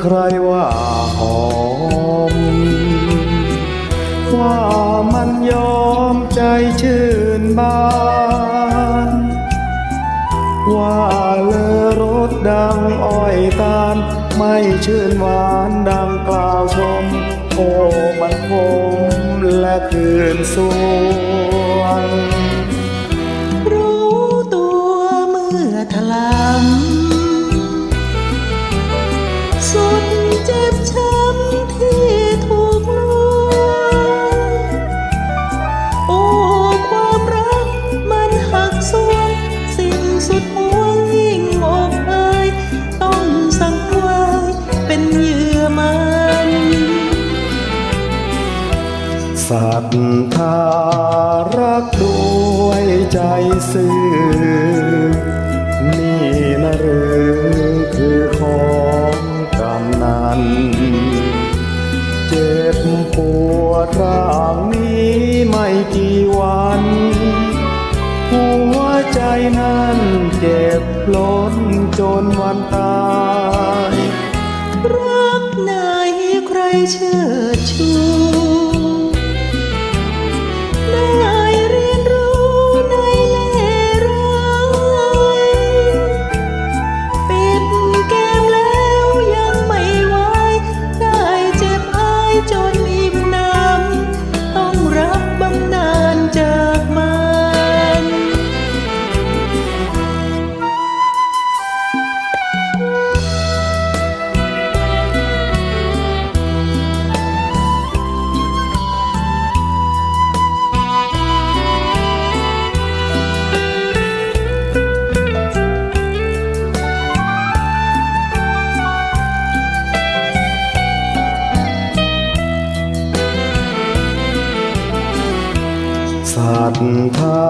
ใครว่าหอม ว่ามันยอมใจชื่นบาน ว่าเลอรถดังอ้อยตาล ไม่ชื่นหวานดังกล่าวชม โอ้มันคมและคืนสวง ศรัทธารักด้วยใจซื่อ นี่นะหรือคือของกำนัน เจ็บปวดร่างนี้ไม่กี่วัน หัวใจนั้นเจ็บล้นจนวันตายรักนายใครเชิดชู ศรัทธา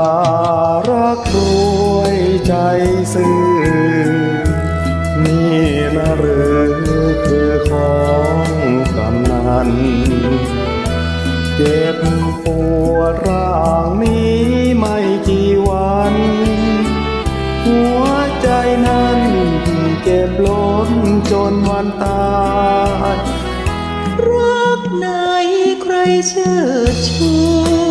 รักด้วยใจซื่อ นี่นะหรือคือของกำนัน เจ็บปวดร่างนี้ไม่กี่วัน หัวใจนั้นเก็บล้นจนวันตายรักนายใครเชิดชู